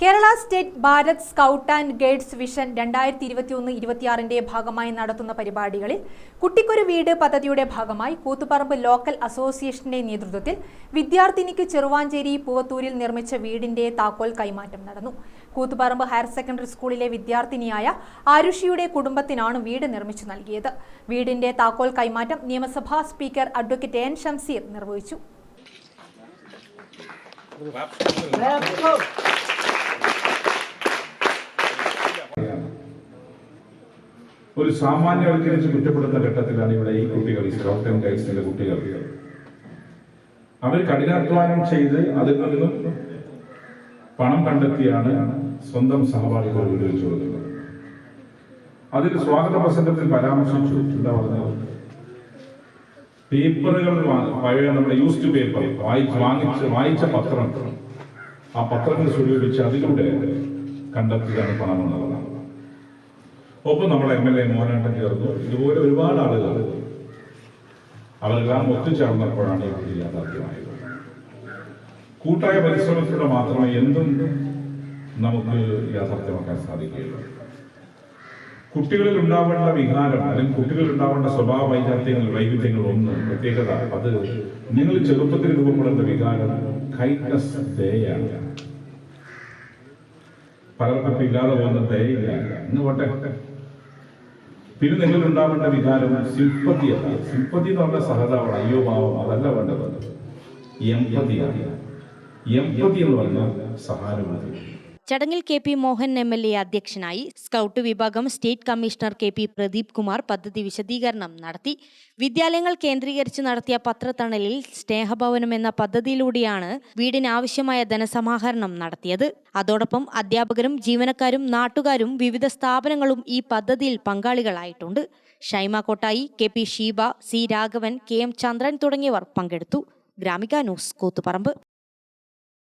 Kerala state Bharat scout and guides vision രണ്ടായിരത്തി ഇരുപത്തിയൊന്ന് ഇരുപത്തിയാറിന്റെ ഭാഗമായി നടത്തുന്ന പരിപാടികളിൽ കുട്ടിക്കൊരു വീട് പദ്ധതിയുടെ ഭാഗമായി കൂത്തുപറമ്പ് ലോക്കൽ അസോസിയേഷന്റെ നേതൃത്വത്തിൽ വിദ്യാർത്ഥിനിക്ക് ചെറുവാഞ്ചേരി പൂവത്തൂരിൽ നിർമ്മിച്ച വീടിന്റെ താക്കോൽ കൈമാറ്റം നടന്നു. കൂത്തുപറമ്പ് ഹയർ സെക്കൻഡറി സ്കൂളിലെ വിദ്യാർത്ഥിനിയായ ആരുഷിയുടെ കുടുംബത്തിനാണ് വീട് നിർമ്മിച്ചു നൽകിയത്. വീടിന്റെ താക്കോൽ കൈമാറ്റം നിയമസഭാ സ്പീക്കർ അഡ്വക്കേറ്റ് എൻ ഷംസീർ നിർവഹിച്ചു. ഒരു സാമാന്യവൽക്കരിച്ച് കുറ്റപ്പെടുന്ന ഘട്ടത്തിലാണ് ഇവിടെ ഈ കുട്ടികൾ ഈ സ്കൗട്ട് ആൻഡ് ഗൈഡ്സിന്റെ കുട്ടികൾ. അവർ കഠിനാധ്വാനം ചെയ്ത് അതിൽ നിന്നും പണം കണ്ടെത്തിയാണ് സ്വന്തം സഹപാഠികൾ വിടുവിച്ചു വെച്ചു കൊടുക്കുന്നത്. അതിൽ സ്വാഗത പ്രസംഗത്തിൽ പരാമർശിച്ചു. എന്താ പറഞ്ഞത്? പേപ്പറുകൾ പഴയ നമ്മുടെ യൂസ്ഡ് പേപ്പർ വായിച്ച് വാങ്ങിച്ച് വായിച്ച പത്രം. ആ പത്രങ്ങൾ സ്വരൂപിച്ച് അതിലൂടെ കണ്ടെത്തിയതാണ് പണം എന്നുള്ളതാണ് ഒപ്പം നമ്മുടെ എം എൽ എ മോഹനേട്ടൻ ചേർന്നു. ഇതുപോലെ ഒരുപാട് ആളുകൾ. അവരെല്ലാം ഒത്തുചേർന്നപ്പോഴാണ് ഈ പദ്ധതി യാഥാർത്ഥ്യമായത്. കൂട്ടായ പരിശ്രമത്തിലൂടെ മാത്രമേ എന്തും നമുക്ക് യാഥാർത്ഥ്യമാക്കാൻ സാധിക്കുകയുള്ളൂ. കുട്ടികളിൽ ഉണ്ടാവേണ്ട വികാരം അല്ലെങ്കിൽ കുട്ടികളിൽ ഉണ്ടാവേണ്ട സ്വഭാവ വൈചാര്യങ്ങൾ വൈവിധ്യങ്ങൾ ഒന്ന് പ്രത്യേകത അത് നിങ്ങൾ ചെറുപ്പത്തിൽ രൂപപ്പെടുന്ന വികാരം കൈറ്റ്നസ് ദയാണ് പലർക്കും ഇല്ലാതെ പോകുന്ന ദയയില്ല. ഇന്ന് പോട്ടെ. പിന്നെ നിങ്ങൾ ഉണ്ടാവേണ്ട വികാരം സിംപതി അല്ല സിംപതി എന്ന് പറഞ്ഞ സഹതാവാണ്. അയ്യോ ഭാവം അതല്ല വേണ്ടത്. എംപതിയാണ് എംപതി എന്ന് പറഞ്ഞാൽ സഹാനുഭൂതി. ചടങ്ങിൽ K P Mohan M L A അധ്യക്ഷനായി സ്കൗട്ട് വിഭാഗം state commissioner K P Pradeep Kumar പദ്ധതി വിശദീകരണം നടത്തി. വിദ്യാലയങ്ങൾ കേന്ദ്രീകരിച്ച് നടത്തിയ പത്രത്തണലിൽ സ്നേഹഭവനം എന്ന പദ്ധതിയിലൂടെയാണ് വീടിന് ആവശ്യമായ ധനസമാഹരണം നടത്തിയത്. അതോടൊപ്പം അധ്യാപകരും ജീവനക്കാരും നാട്ടുകാരും വിവിധ സ്ഥാപനങ്ങളും ഈ പദ്ധതിയിൽ പങ്കാളികളായിട്ടുണ്ട്. Shaima Kottayi K P Sheeba C Raghavan K M Chandran തുടങ്ങിയവർ പങ്കെടുത്തു. ഗ്രാമിക ന്യൂസ് കൂത്തുപറമ്പ്.